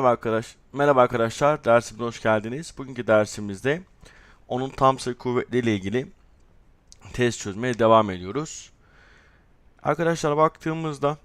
Merhaba arkadaş. Merhaba arkadaşlar. Dersimize hoş geldiniz. Bugünkü dersimizde onun tam sayı kuvvetleri ile ilgili test çözmeye devam ediyoruz. Arkadaşlar baktığımızda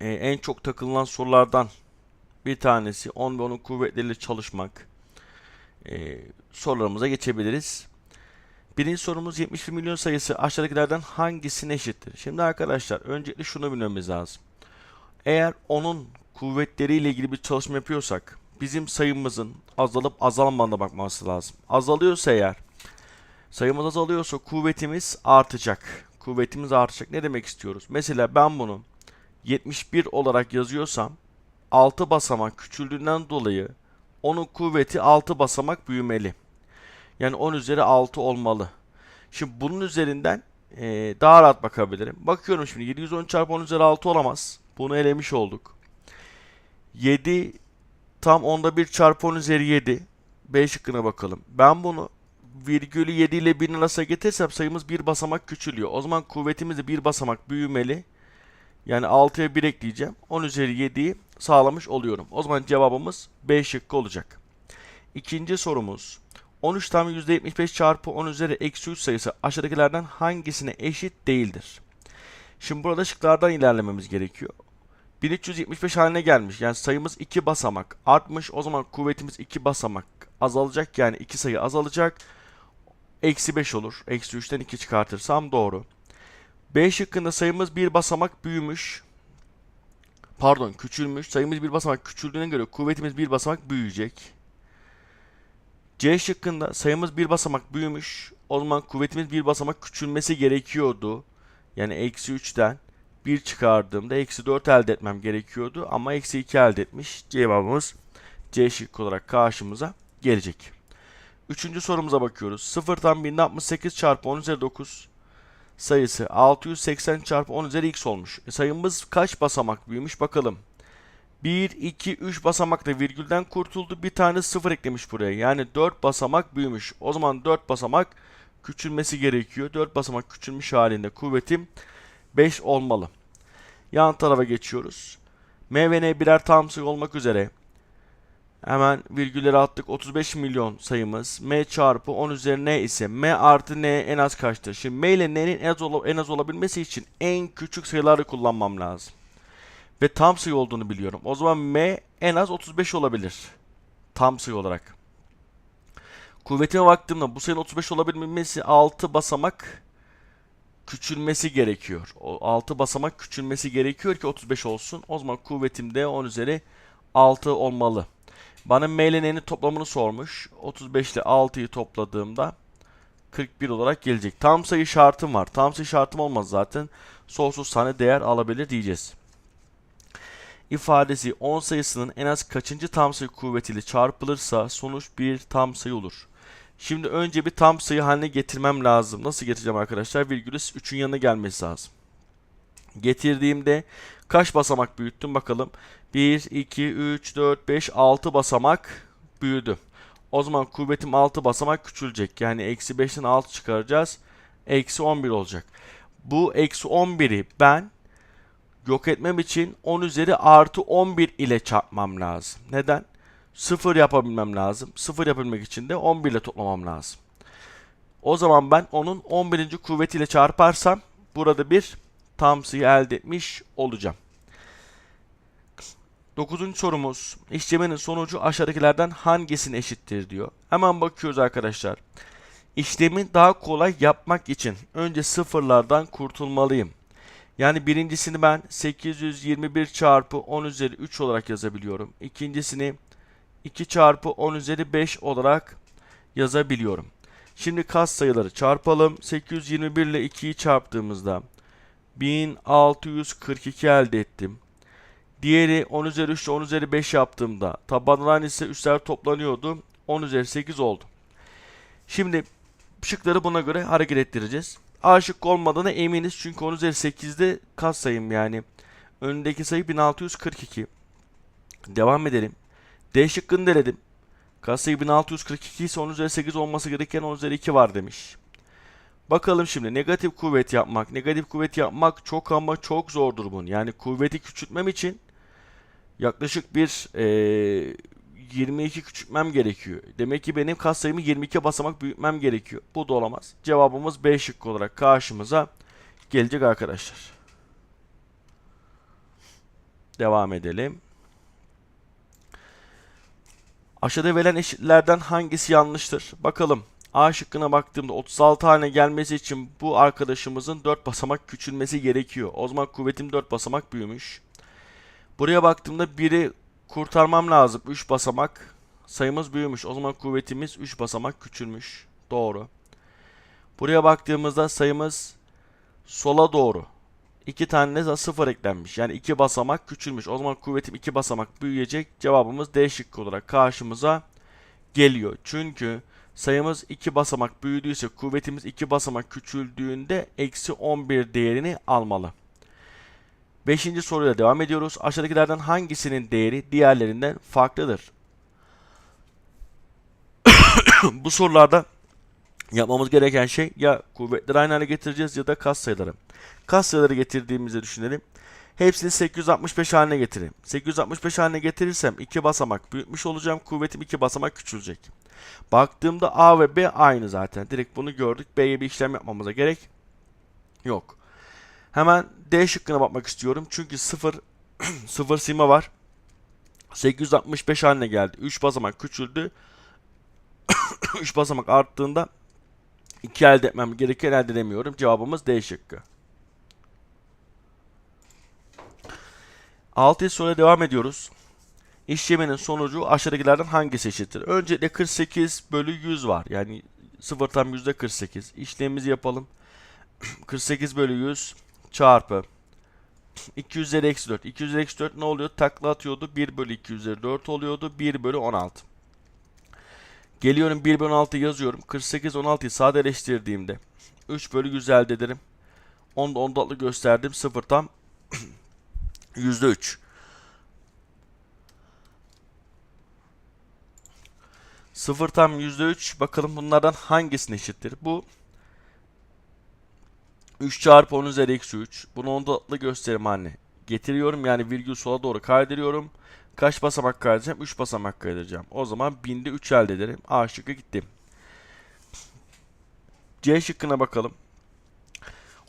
e, en çok takılan sorulardan bir tanesi 10 ve onun kuvvetleriyle çalışmak. E, sorularımıza geçebiliriz. Birinci sorumuz 71 milyon sayısı aşağıdakilerden hangisine eşittir? Şimdi arkadaşlar öncelikle şunu bilmemiz lazım. Eğer onun kuvvetleriyle ilgili bir çalışma yapıyorsak bizim sayımızın azalıp azalmadığına bakması lazım. Azalıyorsa eğer sayımız azalıyorsa kuvvetimiz artacak. Kuvvetimiz artacak. Ne demek istiyoruz? Mesela ben bunu 71 olarak yazıyorsam 6 basamak küçüldüğünden dolayı onun kuvveti 6 basamak büyümeli. Yani 10 üzeri 6 olmalı. Şimdi bunun üzerinden eee, daha rahat bakabilirim. Bakıyorum şimdi 710 çarpı 10 üzeri 6 olamaz. Bunu elemiş olduk. 7 tam onda 1 çarpı 10 üzeri 7. B şıkkına bakalım. Ben bunu virgülü 7 ile 1'in arasına getirsem sayımız bir basamak küçülüyor. O zaman kuvvetimiz de bir basamak büyümeli. Yani 6'ya 1 ekleyeceğim. 10 üzeri 7'yi sağlamış oluyorum. O zaman cevabımız B şıkkı olacak. İkinci sorumuz. 13 tam %75 çarpı 10 üzeri eksi 3 sayısı aşağıdakilerden hangisine eşit değildir? Şimdi burada şıklardan ilerlememiz gerekiyor. 1375 haline gelmiş. Yani sayımız 2 basamak artmış. O zaman kuvvetimiz 2 basamak azalacak. Yani 2 sayı azalacak. Eksi 5 olur. Eksi 3'ten 2 çıkartırsam doğru. B şıkkında sayımız 1 basamak büyümüş. Pardon küçülmüş. Sayımız 1 basamak küçüldüğüne göre kuvvetimiz 1 basamak büyüyecek. C şıkkında sayımız 1 basamak büyümüş. O zaman kuvvetimiz 1 basamak küçülmesi gerekiyordu. Yani eksi 3'ten 1 çıkardığımda eksi 4 elde etmem gerekiyordu. Ama eksi 2 elde etmiş. Cevabımız C şıkkı olarak karşımıza gelecek. Üçüncü sorumuza bakıyoruz. 0'dan 1068 çarpı 10 üzeri 9 sayısı 680 çarpı 10 üzeri x olmuş. E sayımız kaç basamak büyümüş bakalım. 1, 2, 3 basamakla virgülden kurtuldu. Bir tane 0 eklemiş buraya. Yani 4 basamak büyümüş. O zaman 4 basamak küçülmesi gerekiyor. 4 basamak küçülmüş halinde kuvvetim 5 olmalı. Yan tarafa geçiyoruz. M ve N birer tam sayı olmak üzere. Hemen virgülleri attık. 35 milyon sayımız. M çarpı 10 üzeri N ise M artı N en az kaçtır? Şimdi M ile N'nin en az, ola- en az olabilmesi için en küçük sayıları kullanmam lazım. Ve tam sayı olduğunu biliyorum. O zaman M en az 35 olabilir. Tam sayı olarak. Kuvvetime baktığımda bu sayının 35 olabilmesi 6 basamak küçülmesi gerekiyor. O 6 basamak küçülmesi gerekiyor ki 35 olsun. O zaman kuvvetim de 10 üzeri 6 olmalı. Bana M toplamını sormuş. 35 ile 6'yı topladığımda 41 olarak gelecek. Tam sayı şartım var. Tam sayı şartım olmaz zaten. Sonsuz tane değer alabilir diyeceğiz. İfadesi 10 sayısının en az kaçıncı tam sayı kuvvetiyle çarpılırsa sonuç bir tam sayı olur. Şimdi önce bir tam sayı haline getirmem lazım. Nasıl getireceğim arkadaşlar? Virgülü 3'ün yanına gelmesi lazım. Getirdiğimde kaç basamak büyüttüm bakalım. 1, 2, 3, 4, 5, 6 basamak büyüdü. O zaman kuvvetim 6 basamak küçülecek. Yani eksi 5'ten 6 çıkaracağız. Eksi 11 olacak. Bu eksi 11'i ben yok etmem için 10 üzeri artı 11 ile çarpmam lazım. Neden? 0 yapabilmem lazım. 0 yapabilmek için de 11 ile toplamam lazım. O zaman ben onun 11. kuvvetiyle çarparsam burada bir tam sayı elde etmiş olacağım. Dokuzuncu sorumuz. İşlemenin sonucu aşağıdakilerden hangisine eşittir diyor. Hemen bakıyoruz arkadaşlar. İşlemi daha kolay yapmak için önce sıfırlardan kurtulmalıyım. Yani birincisini ben 821 çarpı 10 üzeri 3 olarak yazabiliyorum. İkincisini 2 çarpı 10 üzeri 5 olarak yazabiliyorum. Şimdi kas sayıları çarpalım. 821 ile 2'yi çarptığımızda 1642 elde ettim. Diğeri 10 üzeri 3 ile 10 üzeri 5 yaptığımda tabandan ise üstler toplanıyordu. 10 üzeri 8 oldu. Şimdi şıkları buna göre hareket ettireceğiz. A şıkkı olmadığına eminiz çünkü 10 üzeri 8'de kas sayım yani. Önündeki sayı 1642. Devam edelim. D şıkkını denedim. Kasayı 1642 ise 10 üzeri 8 olması gereken 10 üzeri 2 var demiş. Bakalım şimdi negatif kuvvet yapmak. Negatif kuvvet yapmak çok ama çok zordur bunun. Yani kuvveti küçültmem için yaklaşık bir eee 22 küçültmem gerekiyor. Demek ki benim kas sayımı 22 basamak büyütmem gerekiyor. Bu da olamaz. Cevabımız B şıkkı olarak karşımıza gelecek arkadaşlar. Devam edelim. Aşağıda verilen eşitlerden hangisi yanlıştır? Bakalım. A şıkkına baktığımda 36 haline gelmesi için bu arkadaşımızın 4 basamak küçülmesi gerekiyor. O zaman kuvvetim 4 basamak büyümüş. Buraya baktığımda biri kurtarmam lazım. 3 basamak. Sayımız büyümüş. O zaman kuvvetimiz 3 basamak küçülmüş. Doğru. Buraya baktığımızda sayımız sola doğru. 2 tane de 0 eklenmiş. Yani 2 basamak küçülmüş. O zaman kuvvetim 2 basamak büyüyecek. Cevabımız D şıkkı olarak karşımıza geliyor. Çünkü sayımız 2 basamak büyüdüyse kuvvetimiz 2 basamak küçüldüğünde eksi 11 değerini almalı. Beşinci soruyla devam ediyoruz. Aşağıdakilerden hangisinin değeri diğerlerinden farklıdır? Bu sorularda yapmamız gereken şey ya kuvvetleri aynı hale getireceğiz ya da kas sayıları. Kas sayıları getirdiğimizi düşünelim. Hepsini 865 haline getireyim. 865 haline getirirsem 2 basamak büyütmüş olacağım. Kuvvetim 2 basamak küçülecek. Baktığımda A ve B aynı zaten. Direkt bunu gördük. B'ye bir işlem yapmamıza gerek yok. Hemen D şıkkına bakmak istiyorum. Çünkü 0 0 sima var. 865 haline geldi. 3 basamak küçüldü. 3 basamak arttığında 2 elde etmem gerekir elde edemiyorum. Cevabımız D şıkkı. 6 soruya devam ediyoruz. İşleminin sonucu aşağıdakilerden hangisi eşittir? Öncelikle 48 bölü 100 var. Yani 0 tam yüzde 48. İşlemimizi yapalım. 48 bölü 100 çarpı 2 üzeri eksi 4. 2 üzeri eksi 4 ne oluyor? Takla atıyordu. 1 bölü 2 üzeri 4 oluyordu. 1 bölü 16. Geliyorum 1 bölü 16 yazıyorum. 48 16'yı sadeleştirdiğimde 3 bölü 100 elde ederim. 10'da 10'da gösterdim. 0 tam %3. 0 tam %3. Bakalım bunlardan hangisine eşittir? Bu 3 çarpı 10 üzeri eksi 3. Bunu ondalıklı gösterim haline getiriyorum. Yani virgül sola doğru kaydırıyorum. Kaç basamak kaydıracağım? 3 basamak kaydıracağım. O zaman binde 3 elde ederim. A şıkkı gittim. C şıkkına bakalım.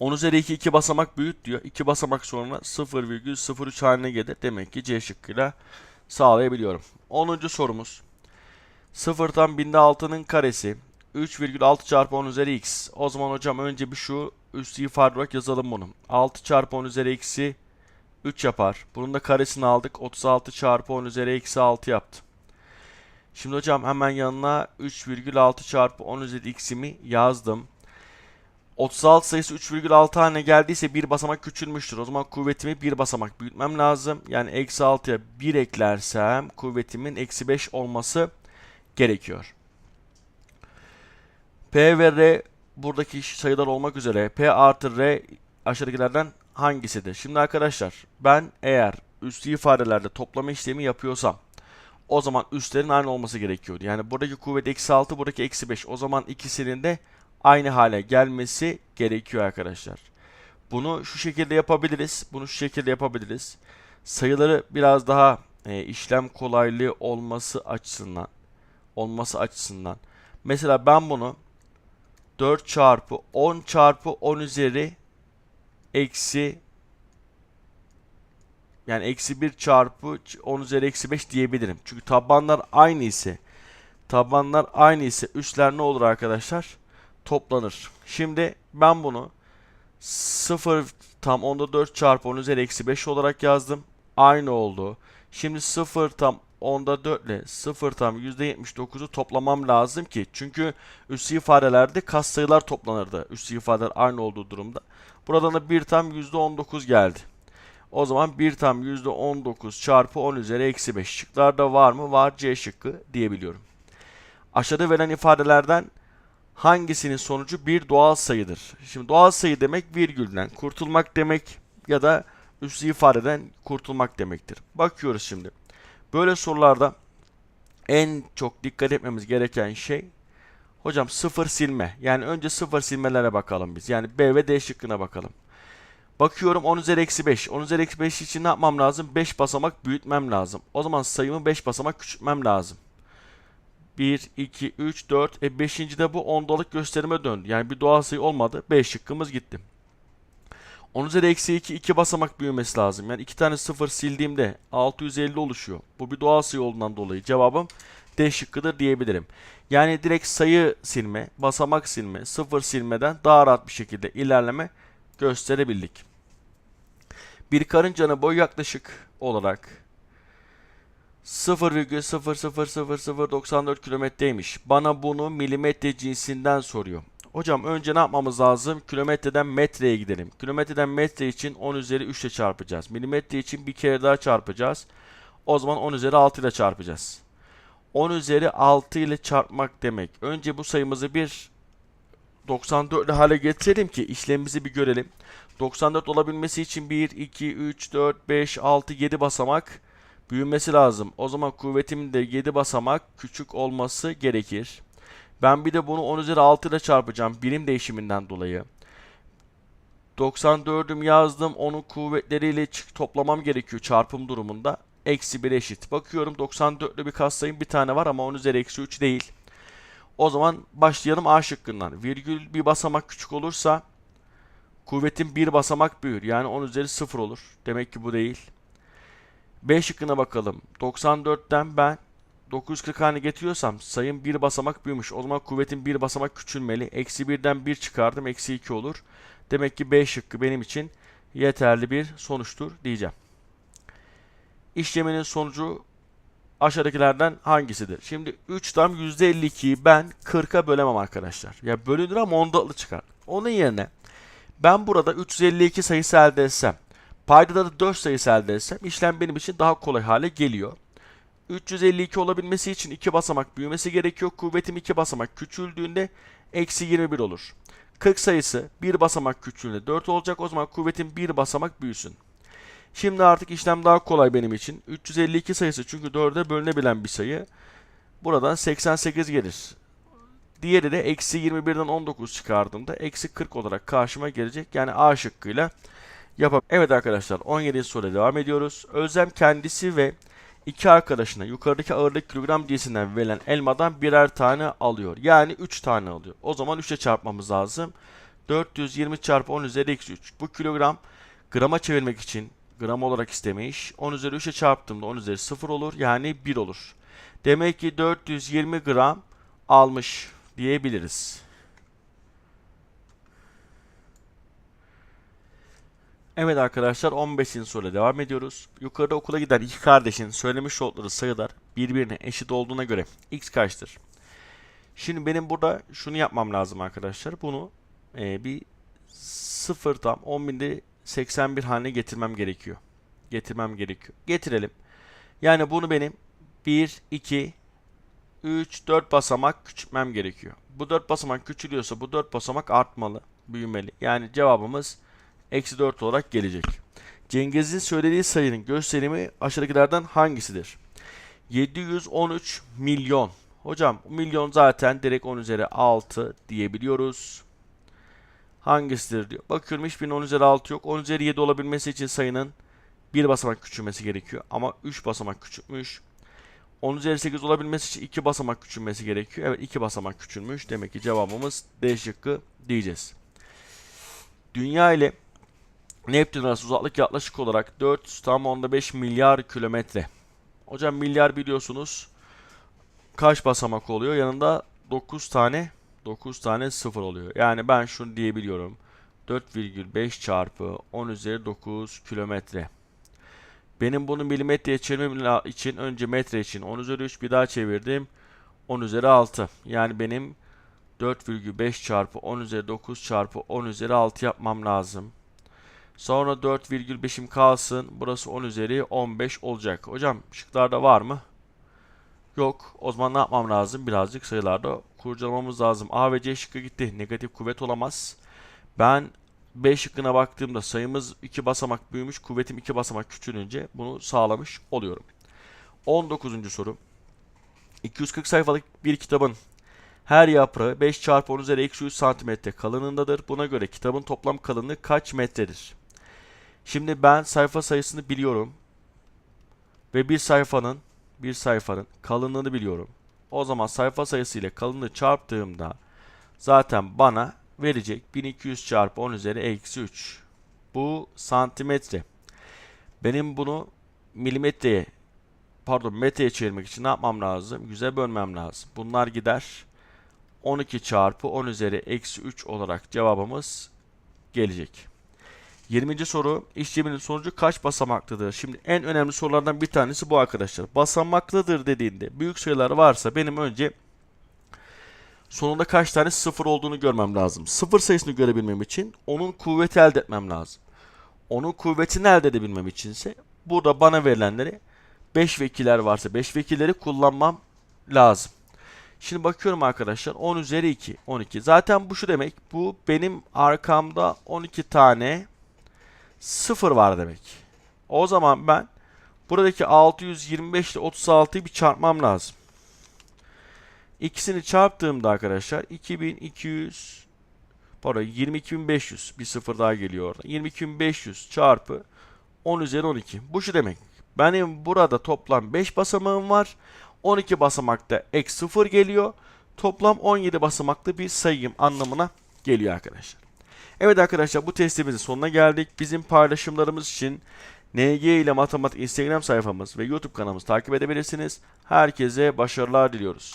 10 üzeri 2 2 basamak büyüt diyor. 2 basamak sonra 0,03 haline gelir. Demek ki C şıkkıyla sağlayabiliyorum. 10. sorumuz. 0'dan binde 6'nın karesi 3,6 çarpı 10 üzeri x. O zaman hocam önce bir şu üstü ifade olarak yazalım bunu. 6 çarpı 10 üzeri eksi 3 yapar. Bunun da karesini aldık. 36 çarpı 10 üzeri eksi 6 yaptı. Şimdi hocam hemen yanına 3,6 çarpı 10 üzeri x'imi yazdım. 36 sayısı 3,6 haline geldiyse bir basamak küçülmüştür. O zaman kuvvetimi bir basamak büyütmem lazım. Yani eksi 6'ya 1 eklersem kuvvetimin eksi 5 olması gerekiyor. P ve R buradaki sayılar olmak üzere P artı R aşağıdakilerden hangisidir? Şimdi arkadaşlar ben eğer üstü ifadelerde toplama işlemi yapıyorsam o zaman üstlerin aynı olması gerekiyordu. Yani buradaki kuvvet eksi 6 buradaki eksi 5 o zaman ikisinin de aynı hale gelmesi gerekiyor arkadaşlar. Bunu şu şekilde yapabiliriz. Bunu şu şekilde yapabiliriz. Sayıları biraz daha e, işlem kolaylığı olması açısından olması açısından. Mesela ben bunu 4 çarpı 10 çarpı 10 üzeri eksi yani eksi 1 çarpı 10 üzeri eksi 5 diyebilirim. Çünkü tabanlar aynı ise tabanlar aynı ise üstler ne olur arkadaşlar? Toplanır. Şimdi ben bunu 0 tam onda 4 çarpı 10 üzeri eksi 5 olarak yazdım. Aynı oldu. Şimdi 0 tam onda 4 ile 0 tam %79'u toplamam lazım ki. Çünkü üstü ifadelerde kas sayılar toplanırdı. Üstü ifadeler aynı olduğu durumda. Buradan da 1 tam %19 geldi. O zaman 1 tam %19 çarpı 10 üzeri eksi 5 şıklarda var mı? Var C şıkkı diyebiliyorum. Aşağıda verilen ifadelerden hangisinin sonucu bir doğal sayıdır? Şimdi doğal sayı demek virgülden kurtulmak demek ya da üstü ifadeden kurtulmak demektir. Bakıyoruz şimdi. Böyle sorularda en çok dikkat etmemiz gereken şey hocam sıfır silme. Yani önce sıfır silmelere bakalım biz. Yani B ve D şıkkına bakalım. Bakıyorum 10 üzeri eksi 5. 10 üzeri eksi 5 için ne yapmam lazım? 5 basamak büyütmem lazım. O zaman sayımı 5 basamak küçültmem lazım. 1, 2, 3, 4. E 5. de bu ondalık gösterime döndü. Yani bir doğal sayı olmadı. 5 şıkkımız gitti. 10 üzeri eksi 2 2 basamak büyümesi lazım. Yani 2 tane 0 sildiğimde 650 oluşuyor. Bu bir doğal sayı olduğundan dolayı cevabım D şıkkıdır diyebilirim. Yani direkt sayı silme, basamak silme, 0 silmeden daha rahat bir şekilde ilerleme gösterebildik. Bir karıncanın boyu yaklaşık olarak 0,00094 kilometreymiş. Bana bunu milimetre cinsinden soruyor. Hocam önce ne yapmamız lazım? Kilometreden metreye gidelim. Kilometreden metre için 10 üzeri 3 ile çarpacağız. Milimetre için bir kere daha çarpacağız. O zaman 10 üzeri 6 ile çarpacağız. 10 üzeri 6 ile çarpmak demek. Önce bu sayımızı bir 94'lü hale getirelim ki işlemimizi bir görelim. 94 olabilmesi için 1, 2, 3, 4, 5, 6, 7 basamak büyümesi lazım. O zaman kuvvetimin de 7 basamak küçük olması gerekir. Ben bir de bunu 10 üzeri 6 ile çarpacağım birim değişiminden dolayı. 94'üm yazdım. Onun kuvvetleriyle çık- toplamam gerekiyor çarpım durumunda. Eksi 1 eşit. Bakıyorum 94'lü bir katsayım bir tane var ama 10 üzeri eksi 3 değil. O zaman başlayalım A şıkkından. Virgül bir basamak küçük olursa kuvvetin bir basamak büyür. Yani 10 üzeri 0 olur. Demek ki bu değil. B şıkkına bakalım. 94'ten ben 940 haline getiriyorsam sayım bir basamak büyümüş. O zaman kuvvetin bir basamak küçülmeli. Eksi 1'den 1 çıkardım. Eksi 2 olur. Demek ki B şıkkı benim için yeterli bir sonuçtur diyeceğim. İşleminin sonucu aşağıdakilerden hangisidir? Şimdi 3 tam %52'yi ben 40'a bölemem arkadaşlar. Ya bölünür ama ondalı çıkar. Onun yerine ben burada 352 sayısı elde etsem, paydada da 4 sayısı elde etsem işlem benim için daha kolay hale geliyor. 352 olabilmesi için 2 basamak büyümesi gerekiyor. Kuvvetim 2 basamak küçüldüğünde eksi 21 olur. 40 sayısı 1 basamak küçüldüğünde 4 olacak. O zaman kuvvetim 1 basamak büyüsün. Şimdi artık işlem daha kolay benim için. 352 sayısı çünkü 4'e bölünebilen bir sayı. Buradan 88 gelir. Diğeri de eksi 21'den 19 çıkardığımda eksi 40 olarak karşıma gelecek. Yani A şıkkıyla yapabilirim. Evet arkadaşlar 17. soruya devam ediyoruz. Özlem kendisi ve iki arkadaşına yukarıdaki ağırlık kilogram cinsinden verilen elmadan birer tane alıyor. Yani 3 tane alıyor. O zaman 3'e çarpmamız lazım. 420 çarpı 10 üzeri eksi 3. Bu kilogram grama çevirmek için gram olarak istemiş. 10 üzeri 3'e çarptığımda 10 üzeri 0 olur. Yani 1 olur. Demek ki 420 gram almış diyebiliriz. Evet arkadaşlar 15. soruyla devam ediyoruz. Yukarıda okula giden iki kardeşin söylemiş oldukları sayılar birbirine eşit olduğuna göre x kaçtır? Şimdi benim burada şunu yapmam lazım arkadaşlar. Bunu e, bir 0 tam 10.000'de 81 haline getirmem gerekiyor. Getirmem gerekiyor. Getirelim. Yani bunu benim 1, 2, 3, 4 basamak küçültmem gerekiyor. Bu 4 basamak küçülüyorsa bu 4 basamak artmalı, büyümeli. Yani cevabımız eksi 4 olarak gelecek. Cengiz'in söylediği sayının gösterimi aşağıdakilerden hangisidir? 713 milyon. Hocam milyon zaten direkt 10 üzeri 6 diyebiliyoruz. Hangisidir diyor. Bakıyorum hiçbirinin 10 üzeri 6 yok. 10 üzeri 7 olabilmesi için sayının bir basamak küçülmesi gerekiyor. Ama 3 basamak küçülmüş. 10 üzeri 8 olabilmesi için 2 basamak küçülmesi gerekiyor. Evet 2 basamak küçülmüş. Demek ki cevabımız D şıkkı diyeceğiz. Dünya ile Neptün arası uzaklık yaklaşık olarak 4 tam onda 5 milyar kilometre. Hocam milyar biliyorsunuz kaç basamak oluyor? Yanında 9 tane 9 tane 0 oluyor. Yani ben şunu diyebiliyorum. 4,5 çarpı 10 üzeri 9 kilometre. Benim bunu milimetreye çevirmem için önce metre için 10 üzeri 3 bir daha çevirdim. 10 üzeri 6. Yani benim 4,5 çarpı 10 üzeri 9 çarpı 10 üzeri 6 yapmam lazım. Sonra 4,5'im kalsın. Burası 10 üzeri 15 olacak. Hocam şıklarda var mı? Yok. O zaman ne yapmam lazım? Birazcık sayılarda kurcalamamız lazım. A ve C şıkkı gitti. Negatif kuvvet olamaz. Ben B şıkkına baktığımda sayımız 2 basamak büyümüş. Kuvvetim 2 basamak küçülünce bunu sağlamış oluyorum. 19. soru. 240 sayfalık bir kitabın her yaprağı 5 çarpı 10 üzeri eksi 3 santimetre kalınlığındadır. Buna göre kitabın toplam kalınlığı kaç metredir? Şimdi ben sayfa sayısını biliyorum. Ve bir sayfanın bir sayfanın kalınlığını biliyorum. O zaman sayfa sayısı ile kalınlığı çarptığımda zaten bana verecek 1200 çarpı 10 üzeri eksi 3. Bu santimetre. Benim bunu milimetreye pardon metreye çevirmek için ne yapmam lazım? Yüze bölmem lazım. Bunlar gider. 12 çarpı 10 üzeri eksi 3 olarak cevabımız gelecek. 20. soru işleminin sonucu kaç basamaklıdır? Şimdi en önemli sorulardan bir tanesi bu arkadaşlar. Basamaklıdır dediğinde büyük sayılar varsa benim önce sonunda kaç tane sıfır olduğunu görmem lazım. Sıfır sayısını görebilmem için onun kuvveti elde etmem lazım. Onun kuvvetini elde edebilmem içinse burada bana verilenleri 5 ve 2'ler varsa 5 ve 2'leri kullanmam lazım. Şimdi bakıyorum arkadaşlar 10 üzeri 2 12. Zaten bu şu demek. Bu benim arkamda 12 tane 0 var demek. O zaman ben buradaki 625 ile 36'yı bir çarpmam lazım. İkisini çarptığımda arkadaşlar 2200 pardon 22500 bir sıfır daha geliyor orada. 22500 çarpı 10 üzeri 12. Bu şu demek. Benim burada toplam 5 basamağım var. 12 basamakta ek 0 geliyor. Toplam 17 basamaklı bir sayım anlamına geliyor arkadaşlar. Evet arkadaşlar bu testimizin sonuna geldik. Bizim paylaşımlarımız için NG ile Matematik Instagram sayfamız ve YouTube kanalımızı takip edebilirsiniz. Herkese başarılar diliyoruz.